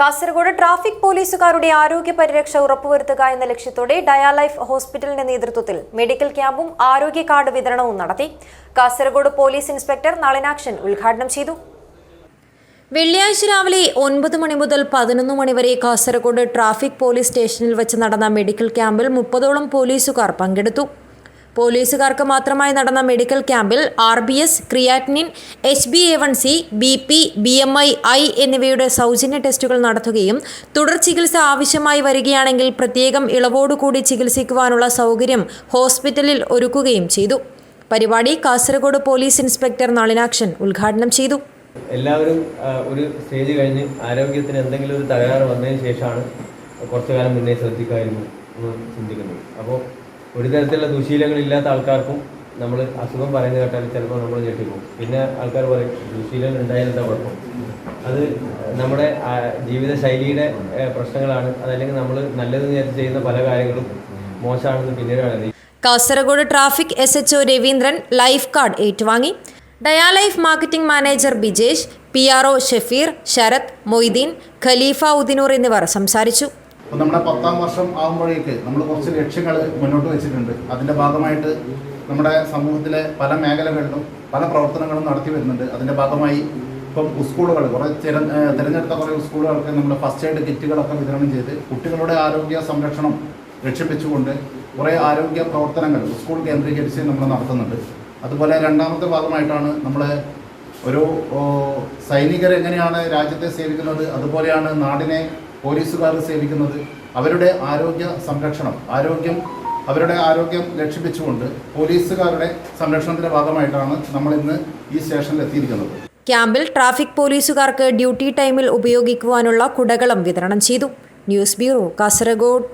Kasaragod traffic പോലീസുകാരുടെ ആരോഗ്യ പരിരക്ഷ ഉറപ്പുവരുത്തുക എന്ന ലക്ഷ്യത്തോടെ ഡയാലൈഫ് ഹോസ്പിറ്റലിന്റെ നേതൃത്വത്തിൽ മെഡിക്കൽ ക്യാമ്പും ആരോഗ്യ കാർഡ് വിതരണവും നടത്തി. കാസർഗോഡ് പോലീസ് ഇൻസ്പെക്ടർ നളിനാക്ഷൻ ഉദ്ഘാടനം ചെയ്തു. വെള്ളിയാഴ്ച രാവിലെ ഒൻപത് മണി മുതൽ പതിനൊന്ന് മണി വരെ കാസർഗോഡ് ട്രാഫിക് പോലീസ് സ്റ്റേഷനിൽ വെച്ച് നടന്ന മെഡിക്കൽ ക്യാമ്പിൽ മുപ്പതോളം പോലീസുകാർ പങ്കെടുത്തു. പോലീസുകാർക്ക് മാത്രമായി നടന്ന മെഡിക്കൽ ക്യാമ്പിൽ R B S creatinine H B A one C B P B M I I എന്നിവയുടെ സൗജന്യ ടെസ്റ്റുകൾ നടത്തുകയും തുടർ ചികിത്സ ആവശ്യമായി വരികയാണെങ്കിൽ പ്രത്യേകം ഇളവോടുകൂടി ചികിത്സിക്കുവാനുള്ള സൗകര്യം ഹോസ്പിറ്റലിൽ ഒരുക്കുകയും ചെയ്തു. പരിപാടി കാസർഗോഡ് പോലീസ് ഇൻസ്പെക്ടർ നളിനാക്ഷൻ ഉദ്ഘാടനം ചെയ്തു. എല്ലാവരും ഒരു സ്റ്റേജ് കഴിഞ്ഞ് ആരോഗ്യത്തിന് എന്തെങ്കിലും ഒരു തകരാറ് വന്നതിന് ശേഷമാണ് കുറച്ചു കാലം മുന്നേ ശ്രദ്ധിക്കായിരുന്നു എന്ന് ചിന്തിക്കുന്നത്. അപ്പോൾ ഒരു തരത്തിലുള്ള ദുശീലങ്ങൾ ഇല്ലാത്ത ആൾക്കാർക്കും നമ്മൾ അസുഖം പറയുന്നത് കേട്ടാൽ ചിലപ്പോൾ നമ്മൾ ഞെട്ടിപ്പോകും പിന്നെ ആൾക്കാർ പറയും ദുശീലങ്ങൾ ഉണ്ടായാലും എന്താ കുഴപ്പം? അത് നമ്മുടെ ജീവിതശൈലിയുടെ പ്രശ്നങ്ങളാണ്. അതല്ലെങ്കിൽ നമ്മൾ നല്ലത് നേരത്തെ ചെയ്യുന്ന പല കാര്യങ്ങളും മോശമാണെന്ന് പിന്നീട് കാണുന്നത് Kasaragod traffic S H O Raveendran life card ഏറ്റുവാങ്ങി. Dialife marketing manager Bijesh P R O Shafeer Sarath Moideen Khaleefa Udinoor എന്നിവർ സംസാരിച്ചു. അപ്പോൾ നമ്മുടെ പത്താം വർഷം ആകുമ്പോഴേക്ക് നമ്മൾ കുറച്ച് ലക്ഷ്യങ്ങൾ മുന്നോട്ട് വെച്ചിട്ടുണ്ട്. അതിന്റെ ഭാഗമായിട്ട് നമ്മുടെ സമൂഹത്തിലെ പല മേഖലകളിലും പല പ്രവർത്തനങ്ങളും നടത്തി വരുന്നുണ്ട്. അതിന്റെ ഭാഗമായി ഇപ്പം സ്കൂളുകൾ കുറേ തിര തിരഞ്ഞെടുത്ത കുറേ സ്കൂളുകൾക്ക് നമ്മൾ ഫസ്റ്റ് എയ്ഡ് കിറ്റുകളൊക്കെ വിതരണം ചെയ്ത് കുട്ടികളുടെ ആരോഗ്യ സംരക്ഷണം ലക്ഷ്യം വെച്ചുകൊണ്ട് കുറേ ആരോഗ്യ പ്രവർത്തനങ്ങൾ സ്കൂൾ കേന്ദ്രീകരിച്ച് നമ്മൾ നടത്തുന്നുണ്ട്. അതുപോലെ രണ്ടാമത്തെ ഭാഗമായിട്ടാണ് നമ്മൾ ഒരു സൈനികർ എങ്ങനെയാണ് രാജ്യത്തെ സേവിക്കുന്നത് അതുപോലെയാണ് നാടിനെ പോലീസുകാർ സേവിക്കുന്നത് അവരുടെ ആരോഗ്യ സംരക്ഷണം ആരോഗ്യം അവരുടെ ആരോഗ്യം ലക്ഷ്യം പോലീസുകാരുടെ സംരക്ഷണത്തിന്റെ ഭാഗമായിട്ടാണ് നമ്മൾ ഇന്ന് ഈ സ്റ്റേഷനിൽ എത്തിയിരിക്കുന്നത്. ക്യാമ്പിൽ ട്രാഫിക് പോലീസുകാർക്ക് ഡ്യൂട്ടി ടൈമിൽ ഉപയോഗിക്കുവാനുള്ള കുടകളും വിതരണം ചെയ്തു. News bureau Kasaragod.